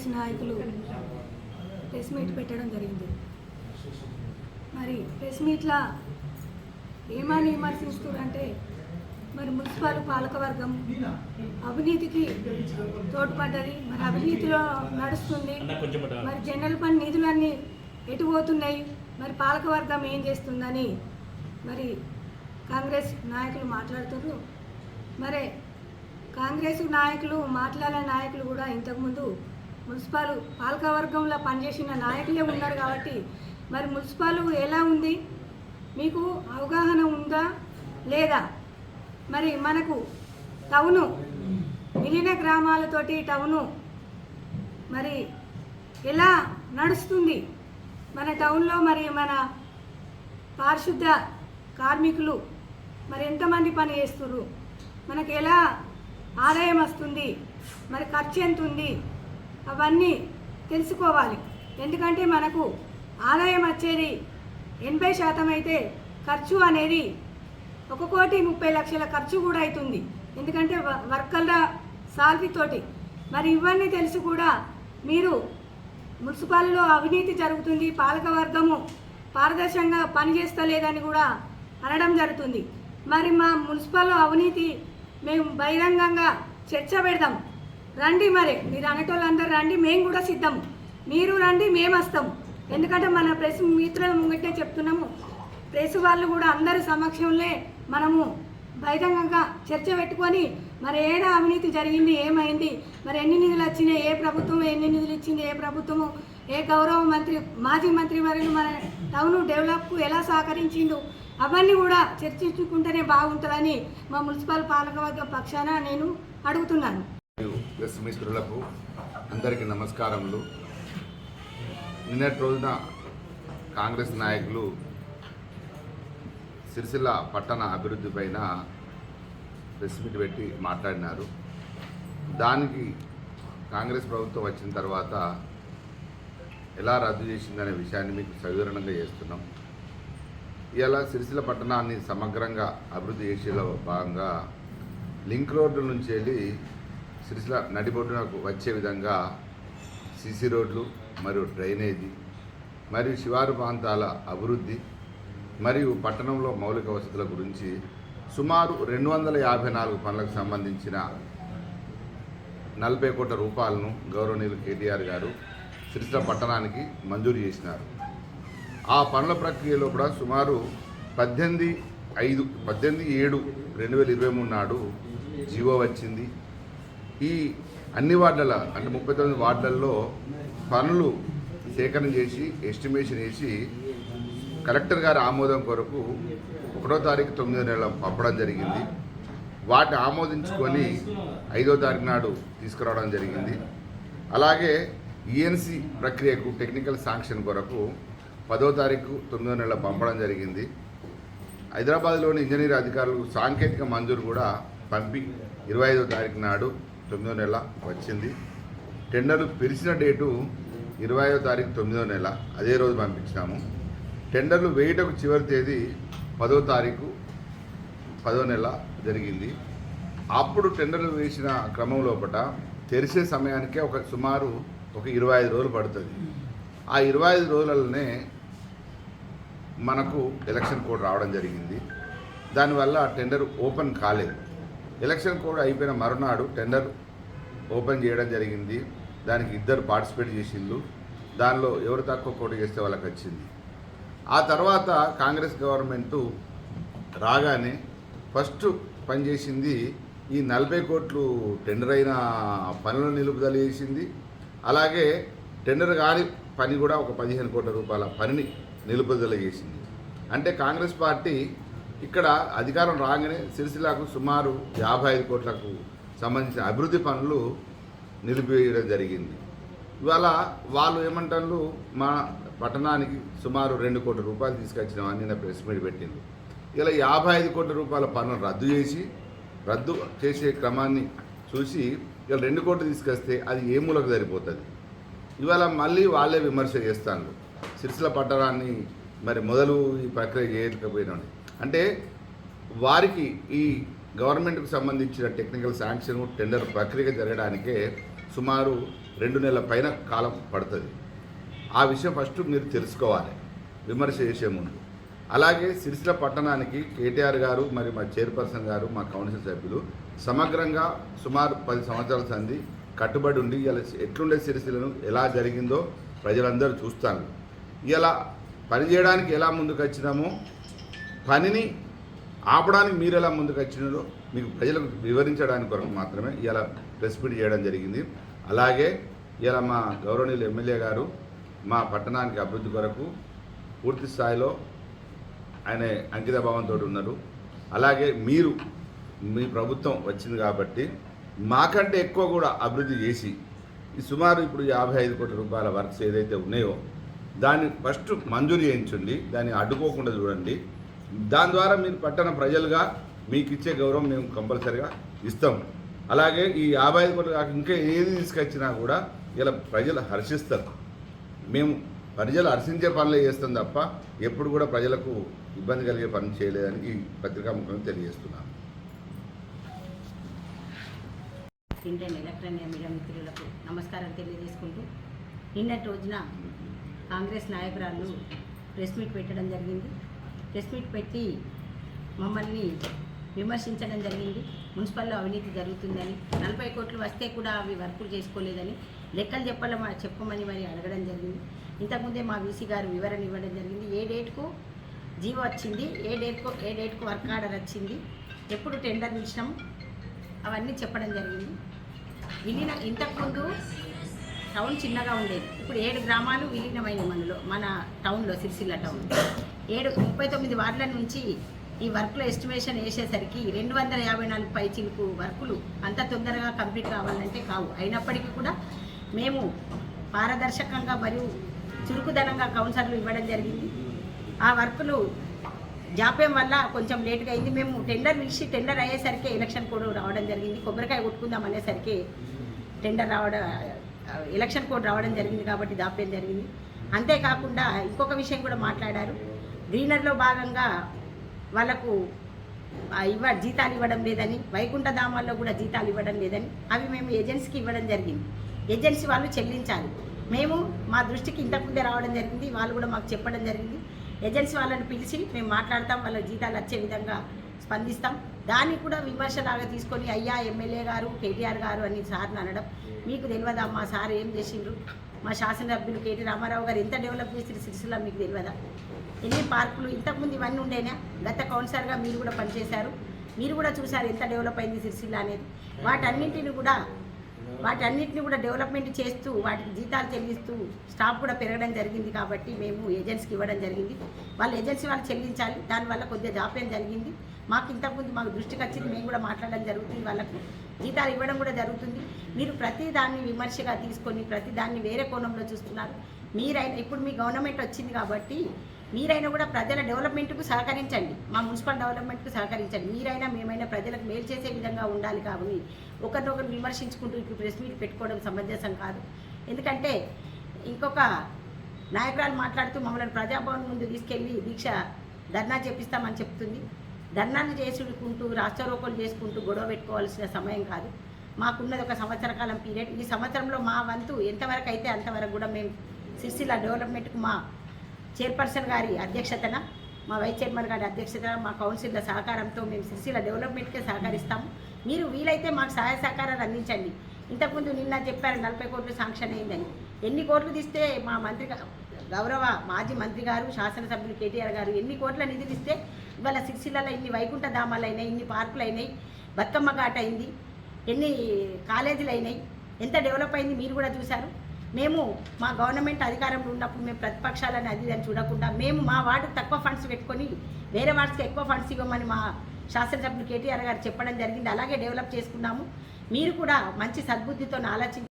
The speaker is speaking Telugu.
కాంగ్రెస్ నాయకులు ప్రెస్ మీట్ పెట్టడం జరిగింది. మరి ప్రెస్ మీట్లా ఏమని విమర్శిస్తున్నారంటే మరి మున్సిపల్ పాలకవర్గం అవినీతికి తోడ్పడ్డది మరి అవినీతిలో నడుస్తుంది మరి జనరల్ ఫండ్ నిధులన్నీ ఎటు పోతున్నాయి మరి పాలకవర్గం ఏం చేస్తుందని మరి కాంగ్రెస్ నాయకులు మాట్లాడుతున్నారు. మరి కాంగ్రెస్ నాయకులు మాట్లాడే నాయకులు కూడా ఇంతకుముందు మున్సిపల్ పాలకవర్గంలో పనిచేసిన నాయకులే ఉన్నారు కాబట్టి మరి మున్సిపల్ ఎలా ఉంది? మీకు అవగాహన ఉందా? లేదా? మరి మనకు టౌను మిగిలిన గ్రామాలతోటి టౌను మరి ఎలా నడుస్తుంది? మన టౌన్లో మరి మన పారిశుద్ధ కార్మికులు మరి ఎంతమంది పని చేస్తున్నారు మనకు ఎలా ఆదాయం వస్తుంది? మరి ఖర్చు ఎంత ఉంది అవన్నీ తెలుసుకోవాలి. ఎందుకంటే మనకు ఆదాయం వచ్చేది ఎనభై శాతం అయితే ఖర్చు అనేది ఒక కోటి ముప్పై లక్షల ఖర్చు కూడా అవుతుంది. ఎందుకంటే వ- వర్కర్ల సాల్రీతోటి మరి ఇవన్నీ తెలిసి కూడా మీరు మున్సిపాల్లో అవినీతి జరుగుతుంది పాలకవర్గము పారదర్శకంగా పనిచేస్తలేదని కూడా అనడం జరుగుతుంది. మరి మా మున్సిపల్ అవినీతి మేము బహిరంగంగా చర్చ పెడదాం. రండి మరి మీరు అనేటోళ్ళందరూ రండి మేము కూడా సిద్ధం. మీరు రండి మేము వస్తాం. ఎందుకంటే మన ప్రెస్ మిత్రుల ముంగట్టే చెప్తున్నాము ప్రెస్ వాళ్ళు కూడా అందరి సమక్షంలో మనము బహిరంగంగా చర్చ పెట్టుకొని మరి ఏడ అవినీతి జరిగింది ఏమైంది మరి ఎన్ని నిధులు వచ్చినాయి ఏ ప్రభుత్వం ఎన్ని నిధులు ఇచ్చింది ఏ ప్రభుత్వము ఏ గౌరవ మంత్రి మాజీ మంత్రి మరియు మన టౌన్ డెవలప్కు ఎలా సహకరించిండు అవన్నీ కూడా చర్చించుకుంటేనే బాగుంటుందని మా మున్సిపల్ పాలకవర్గ పక్షాన నేను అడుగుతున్నాను. ప్లస్ మిత్రులకు అందరికీ నమస్కారములు. నిన్నటి రోజున కాంగ్రెస్ నాయకులు సిరిసిల్ల పట్టణ అభివృద్ధి పైన ప్రెస్ మీట్ పెట్టి మాట్లాడినారు. దానికి కాంగ్రెస్ ప్రభుత్వం వచ్చిన తర్వాత ఎలా రద్దు చేసిందనే విషయాన్ని మీకు సవివరణంగా చేస్తున్నాం. ఇలా సిరిసిల్ల పట్టణాన్ని సమగ్రంగా అభివృద్ధి చేసేలో భాగంగా లింక్ రోడ్డు నుంచి వెళ్ళి సిరిసిల నడిబొడ్డునకు వచ్చే విధంగా సిసి రోడ్లు మరియు డ్రైనేజీ మరియు శివారు ప్రాంతాల అభివృద్ధి మరియు పట్టణంలో మౌలిక వసతుల గురించి సుమారు రెండు వందల యాభై నాలుగు పనులకు సంబంధించిన నలభై కోట్ల రూపాయలను గౌరవనీయులు కేటీఆర్ గారు సిరిసిల పట్టణానికి మంజూరు చేసినారు. ఆ పనుల ప్రక్రియలో కూడా సుమారు పద్దెనిమిది ఐదు పద్దెనిమిది ఏడు రెండు వేల ఇరవై మూడు నాడు జీవో వచ్చింది. ఈ అన్ని వార్డుల అంటే ముప్పై తొమ్మిది వార్డులలో పనులు సేకరణ చేసి ఎస్టిమేషన్ వేసి కలెక్టర్ గారి ఆమోదం కొరకు ఒకటో తారీఖు తొమ్మిదో నెల పంపడం జరిగింది. వాటిని ఆమోదించుకొని ఐదో తారీఖు నాడు తీసుకురావడం జరిగింది. అలాగే ఈఎన్సి ప్రక్రియకు టెక్నికల్ శాంక్షన్ కొరకు పదో తారీఖు తొమ్మిదో నెల పంపడం జరిగింది. హైదరాబాద్లోని ఇంజనీర్ అధికారులకు సాంకేతిక మంజూరు కూడా పంపి ఇరవై ఐదో తారీఖు నాడు తొమ్మిదో నెల వచ్చింది. టెండర్లు పిలిచిన డేటు ఇరవై తారీఖు తొమ్మిదో నెల అదే రోజు పంపించినాము. టెండర్లు వేయటకు చివరి తేదీ పదో తారీఖు పదో నెల జరిగింది. అప్పుడు టెండర్లు వేసిన క్రమం లోపల తెరిచే సమయానికే ఒక సుమారు ఒక ఇరవై ఐదు రోజులు పడుతుంది. ఆ ఇరవై ఐదు రోజులలోనే మనకు ఎలక్షన్ కోడ్ రావడం జరిగింది. దానివల్ల టెండర్ ఓపెన్ కాలేదు. ఎలక్షన్ కోడ్ అయిపోయిన మరునాడు టెండర్ ఓపెన్ చేయడం జరిగింది. దానికి ఇద్దరు పార్టిసిపేట్ చేసిండ్రు దానిలో ఎవరు తక్కువ కోటు చేస్తే వాళ్ళకి వచ్చింది. ఆ తర్వాత కాంగ్రెస్ గవర్నమెంట్ రాగానే ఫస్ట్ పనిచేసింది ఈ నలభై కోట్లు టెండర్ అయిన పనుల నిలుపుదల చేసింది. అలాగే టెండర్ కాని పని కూడా ఒక పదిహేను కోట్ల రూపాయల పనిని నిలుపుదల చేసింది. అంటే కాంగ్రెస్ పార్టీ ఇక్కడ అధికారం రాగానే సిరిసిల్లాకు సుమారు యాభై ఐదు కోట్లకు సంబంధించిన అభివృద్ధి పనులు నిలిపివేయడం జరిగింది. ఇవాళ వాళ్ళు ఏమంటారు మా పట్టణానికి సుమారు రెండు కోట్ల రూపాయలు తీసుకొచ్చినామని నిన్న ప్రెస్ మీట్ పెట్టింది ఇలా యాభై ఐదు కోట్ల రూపాయల పనులు రద్దు చేసి రద్దు చేసే క్రమాన్ని చూసి ఇలా రెండు కోట్లు తీసుకొస్తే అది ఏ మూలకు సరిపోతుంది? ఇవాళ మళ్ళీ వాళ్ళే విమర్శ చేస్తాను సిరిసిల్ల పట్టణాన్ని మరి మొదలు ఈ ప్రక్రియ చేయకపోయినా అంటే వారికి ఈ గవర్నమెంట్కు సంబంధించిన టెక్నికల్ శాంక్షన్ టెండర్ ప్రక్రియ జరగడానికే సుమారు రెండు నెలల పైన కాలం పడుతుంది. ఆ విషయం ఫస్ట్ మీరు తెలుసుకోవాలి విమర్శ చేసే ముందు. అలాగే సిరిసిల పట్టణానికి కేటీఆర్ గారు మరి మా చైర్పర్సన్ గారు మా కౌన్సిల్ సభ్యులు సమగ్రంగా సుమారు పది సంవత్సరాల సంది కట్టుబడి ఉండి ఇలా ఎట్లుండే సిరిసిలను ఎలా జరిగిందో ప్రజలందరూ చూస్తాను ఇలా పని చేయడానికి ఎలా ముందుకు వచ్చినామో పనిని ఆపడానికి మీరు ఎలా ముందుకు వచ్చినారో మీకు ప్రజలకు వివరించడానికి కొరకు మాత్రమే ఇలా ప్రెస్ మీట్ చేయడం జరిగింది. అలాగే ఇలా మా గౌరవనీయులు ఎమ్మెల్యే గారు మా పట్టణానికి అభివృద్ధి కొరకు పూర్తి స్థాయిలో ఆయన అంకితభావంతో ఉన్నారు. అలాగే మీరు మీ ప్రభుత్వం వచ్చింది కాబట్టి మాకంటే ఎక్కువ కూడా అభివృద్ధి చేసి ఈ సుమారు ఇప్పుడు యాభై ఐదు కోట్ల రూపాయల వర్క్స్ ఏదైతే ఉన్నాయో దాన్ని ఫస్ట్ మంజూరు చేయించండి. దాన్ని అడ్డుకోకుండా చూడండి. దాని ద్వారా మీరు పట్టణ ప్రజలుగా మీకు ఇచ్చే గౌరవం మేము కంపల్సరిగా ఇస్తాం. అలాగే ఈ యాభై ఐదు కోట్లు కాక ఇంకా ఏది తీసుకొచ్చినా కూడా ఇలా ప్రజలు హర్షిస్తారు. మేము ప్రజలు హర్షించే పనులే చేస్తాం తప్ప ఎప్పుడు కూడా ప్రజలకు ఇబ్బంది కలిగే పని చేయలేదని ఈ పత్రికాముఖంగా తెలియజేస్తున్నాను. ఇండియన్ ఎలక్ట్రానిక్ మీడియా మిత్రులకు నమస్కారం తెలియజేసుకుంటూ నిన్నటి రోజున కాంగ్రెస్ నాయకురాలు ప్రెస్ మీట్ పెట్టడం జరిగింది. ప్రెస్ మీట్ పెట్టి మమ్మల్ని విమర్శించడం జరిగింది. మున్సిపల్లో అవినీతి జరుగుతుందని నలభై కోట్లు వస్తే కూడా అవి వర్కులు చేసుకోలేదని లెక్కలు చెప్పాల చెప్పమని మరి అడగడం జరిగింది. ఇంతకుముందే మా వీసీ గారు వివరణ ఇవ్వడం జరిగింది. ఏ డేట్కు జీవో వచ్చింది ఏ డేట్కు ఏ డేట్కు వర్క్ ఆర్డర్ వచ్చింది ఎప్పుడు టెండర్ ఇచ్చినాం అవన్నీ చెప్పడం జరిగింది. విలీన ఇంతకుముందు టౌన్ చిన్నగా ఉండేది. ఇప్పుడు ఏడు గ్రామాలు విలీనమైన మనలో మన టౌన్లో సిరిసిల్ల టౌన్. ఏడు ముప్పై తొమ్మిది వార్డుల నుంచి ఈ వర్క్లో ఎస్టిమేషన్ వేసేసరికి రెండు వందల యాభై నాలుగు పై చిలుకు వర్కులు అంత తొందరగా కంప్లీట్ కావాలంటే కావు. అయినప్పటికీ కూడా మేము పారదర్శకంగా మరియు చురుకుదనంగా కౌన్సర్లు ఇవ్వడం జరిగింది. ఆ వర్కులు జాప్యం వల్ల కొంచెం లేట్గా అయింది. మేము టెండర్ పిలిచి టెండర్ అయ్యేసరికి ఎలక్షన్ కూడా రావడం జరిగింది. కొబ్బరికాయ కొట్టుకుందాం అనేసరికి టెండర్ రావడం ఎలక్షన్ కోడ్ రావడం జరిగింది కాబట్టి దాపేయడం జరిగింది. అంతేకాకుండా ఇంకొక విషయం కూడా మాట్లాడారు. గ్రీనర్లో భాగంగా వాళ్ళకు ఇవ్వ జీతాలు ఇవ్వడం లేదని వైకుంఠ ధామాల్లో కూడా జీతాలు ఇవ్వడం లేదని అవి మేము ఏజెన్సీకి ఇవ్వడం జరిగింది. ఏజెన్సీ వాళ్ళు చెల్లించాలి. మేము మా దృష్టికి ఇంతకుముందే రావడం జరిగింది. వాళ్ళు కూడా మాకు చెప్పడం జరిగింది. ఏజెన్సీ వాళ్ళని పిలిచి మేము మాట్లాడతాం. వాళ్ళ జీతాలు వచ్చే విధంగా స్పందిస్తాం. దాన్ని కూడా విమర్శలాగా తీసుకొని అయ్యా ఎమ్మెల్యే గారు కేటీఆర్ గారు అని సార్ని అనడం మీకు తెలియదా? మా సార్ ఏం చేసిండ్రు? మా శాసనసభ్యులు కేటీ రామారావు గారు ఎంత డెవలప్ చేసిన సిరిసిల్ల మీకు తెలియదా? ఎన్ని పార్కులు? ఇంతకుముందు ఇవన్నీ ఉండేనా? గత కౌన్సిలర్గా మీరు కూడా పనిచేశారు. మీరు కూడా చూశారు ఎంత డెవలప్ అయింది సిరిసిల్ల అనేది. వాటన్నింటిని కూడా వాటన్నిటిని కూడా డెవలప్మెంట్ చేస్తూ వాటికి జీతాలు చెల్లిస్తూ స్టాఫ్ కూడా పెరగడం జరిగింది కాబట్టి మేము ఏజెన్సీకి ఇవ్వడం జరిగింది. వాళ్ళ ఏజెన్సీ వాళ్ళు చెల్లించాలి దానివల్ల కొద్దిగా జాప్యం జరిగింది. మాకు ఇంతకుముందు మాకు దృష్టికి వచ్చింది మేము కూడా మాట్లాడడం జరుగుతుంది వాళ్ళకు. జీతాలు ఇవ్వడం కూడా జరుగుతుంది. మీరు ప్రతి దాన్ని విమర్శగా తీసుకొని ప్రతి దాన్ని వేరే కోణంలో చూస్తున్నారు. మీరైనా ఇప్పుడు మీ గవర్నమెంట్ వచ్చింది కాబట్టి మీరైనా కూడా ప్రజల డెవలప్మెంట్కు సహకరించండి. మా మున్సిపల్ డెవలప్మెంట్కు సహకరించండి. మీరైనా మేమైనా ప్రజలకు మేలు చేసే విధంగా ఉండాలి కాబట్టి ఒకరినొకరు విమర్శించుకుంటూ ఇప్పుడు ప్రెస్ మీట్ పెట్టుకోవడం సమంజసం కాదు. ఎందుకంటే ఇంకొక నాయకురాలు మాట్లాడుతూ మమ్మల్ని ప్రజాభవన్ ముందు తీసుకెళ్ళి దీక్ష ధర్నా చేపిస్తామని చెప్తుంది. ధర్నాను చేసుకుంటూ రాష్ట్రోకోలు చేసుకుంటూ గొడవ పెట్టుకోవాల్సిన సమయం కాదు. మాకున్నది ఒక సంవత్సర కాలం పీరియడ్. ఈ సంవత్సరంలో మా వంతు ఎంతవరకు అయితే అంతవరకు కూడా మేము సిరిసిల్ల డెవలప్మెంట్కు మా చైర్పర్సన్ గారి అధ్యక్షతన మా వైస్ చైర్మన్ గారి అధ్యక్షతన మా కౌన్సిల్ల సహకారంతో మేము సిరిసిల్ల డెవలప్మెంట్కే సహకరిస్తాము. మీరు వీలైతే మాకు సహాయ సహకారాలు అందించండి. ఇంతకుముందు నిన్న చెప్పారు నలభై కోట్లు శాంక్షన్ అయిందని. ఎన్ని కోట్లు తీస్తే మా మంత్రి గౌరవ మాజీ మంత్రి గారు శాసనసభ్యులు కేటీఆర్ గారు ఎన్ని కోట్ల నిధులు ఇస్తే ఇవాళ సిరిసిల్లలో ఇన్ని వైకుంఠ ధామాలు అయినాయి ఇన్ని పార్కులు అయినాయి బతుకమ్మ ఘాట్ అయింది ఎన్ని కాలేజీలు అయినాయి ఎంత డెవలప్ అయింది మీరు కూడా చూశారు. మేము మా గవర్నమెంట్ అధికారంలో ఉన్నప్పుడు మేము ప్రతిపక్షాలని అది ఇది అని చూడకుండా మేము మా వార్డుకు తక్కువ ఫండ్స్ పెట్టుకొని వేరే వార్డ్స్కి ఎక్కువ ఫండ్స్ ఇవ్వమని మా శాసనసభ్యులు కేటీఆర్ గారు చెప్పడం జరిగింది. అలాగే డెవలప్ చేసుకున్నాము. మీరు కూడా మంచి సద్బుద్ధితో ఆలోచించి